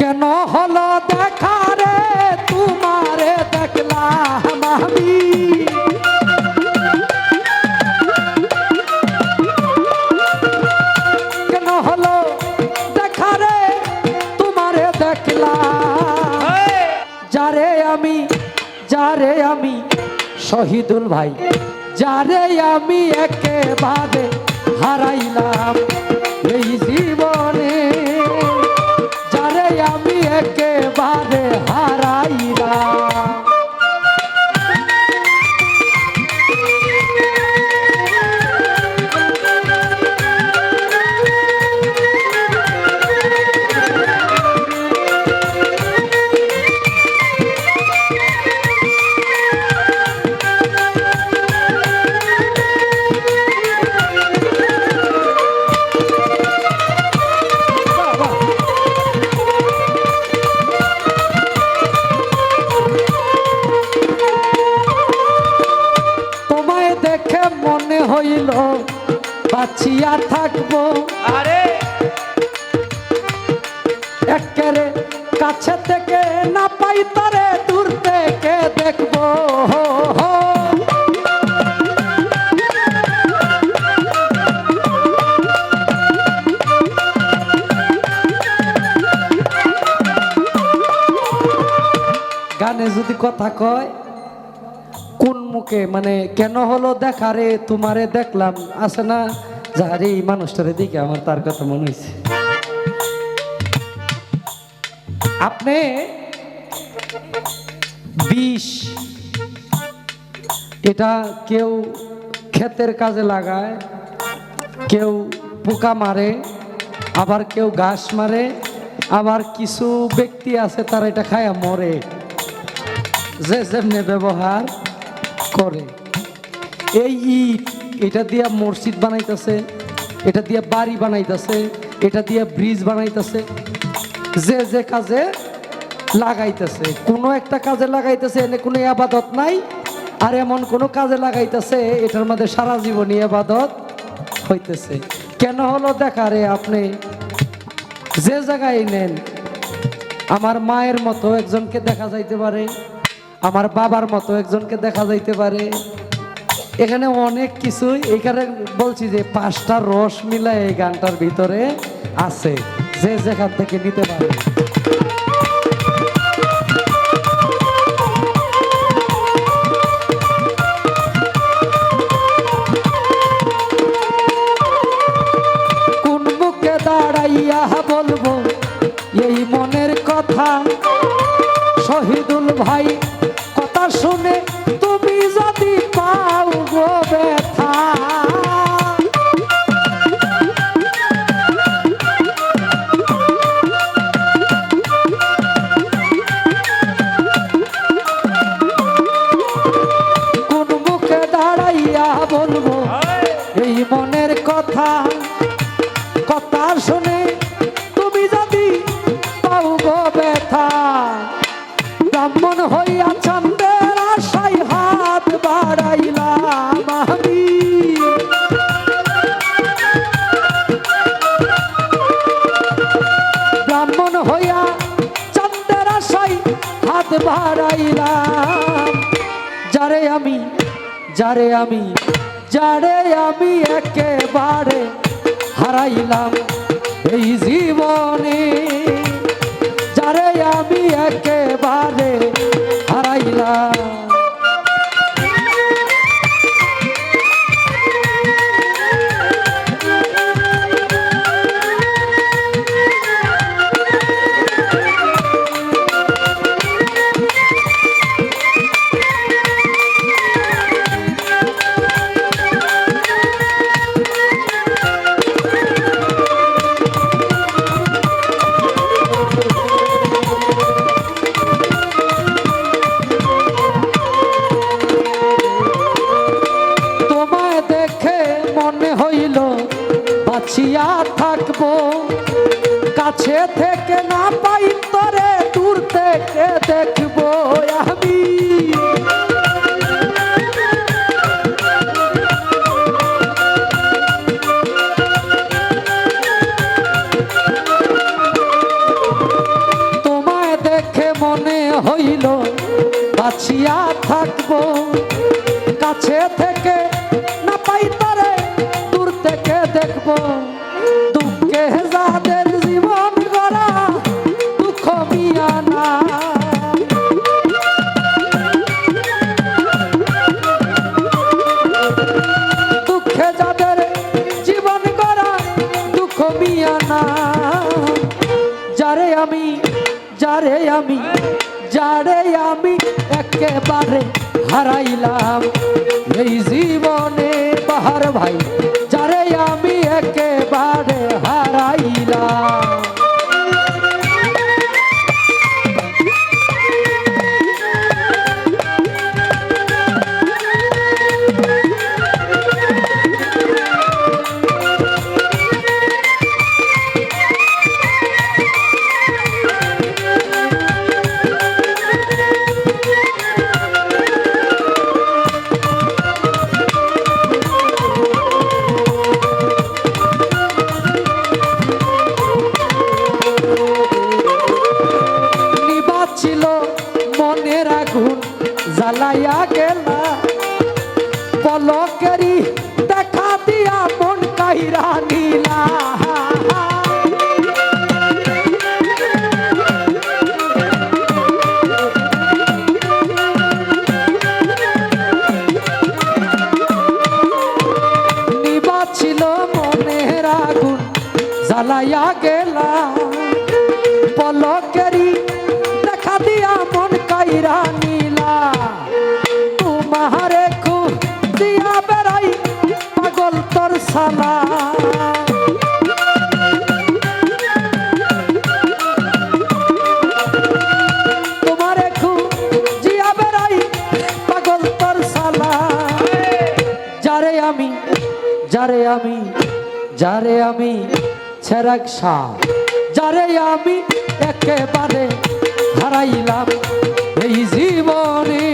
কেন হলো দেখা রে? তোমারে দেখলাম আমি। কেন হলো দেখা রে? তোমারে দেখলাম। যারে আমি যারে আমি শহীদুল ভাই যারে আমি একেবারে হারাইলাম। এই জীবনে একেবারে হারাইলাম বাঁচিয়া থাকব। আরে। একেরে কাছে থেকে না পাই তারে দূর থেকে দেখব। গানে যদি কথা কয় কোন মুখে? মানে কেন হলো দেখা রে? তোমারে দেখলাম আছে না? যার এই মানুষটারে দিকে আমার তার কথা মনে হয়েছে আপনি বিষ, এটা কেউ ক্ষেতের কাজে লাগায়, কেউ পোকা মারে, আবার কেউ ঘাস মারে, আবার কিছু ব্যক্তি আছে তারা এটা খায়া মরে। যে যেমনি ব্যবহার করে। এই ইট এটা দিয়া মসজিদ বানাইতেছে, এটা দিয়া বাড়ি বানাইতেছে, এটা দিয়া ব্রিজ বানাইতেছে, যে যে কাজে লাগাইতেছে। কোনো একটা কাজে লাগাইতেছে, এনে কোনো আবাদত নাই, আর এমন কোনো কাজে লাগাইতেছে, এটার মধ্যে সারা জীবনই আবাদত হইতেছে। কেন হলো দেখা রে আপনি? যে জায়গায় নেন, আমার মায়ের মতো একজনকে দেখা যাইতে পারে, আমার বাবার মতো একজনকে দেখা যাইতে পারে এখানে অনেক কিছুই এখানে বলছি যে পাঁচটা রস মিলা এই গানটার ভিতরে আছে। যে যেখান থেকে নিতে পারে। কোন দাঁড়াইয়া বলব এই মনের কথা? শহীদুল ভাই, কথা শুনে হাত বাড়াইলাম যারে আমি যারে আমি যারে আমি একেবারে হারাইলাম এই জীবনে। যারে আমি একেবারে বাঁচিয়া থাকব। কাছে থেকে না পাই তরে দূর থেকে দেখব আমি। তোমায় দেখে মনে হইল বাঁচিয়া থাকব। কাছে থেকে না পাই দেখব। দুঃখে যাদের জীবন গড়া, দুঃখ মিয়া না। দুঃখে যাদের জীবন গড়া, দুঃখ মিয়া না। যারে আমি যারে আমি যারে আমি একেবারে হারাইলাম। এই জীবনে বাহার ভাই আগুন জ্বালাইয়া গেলা পলকেরি দেখা দিয়া মন কাহিরা নীলা নিবাছিল মনের আগুন জ্বালাইয়া গেলা যারে আমি যারে আমি ছেড়াক শাহ যারে আমি একেবারে হারাইলাম এই জীবনে।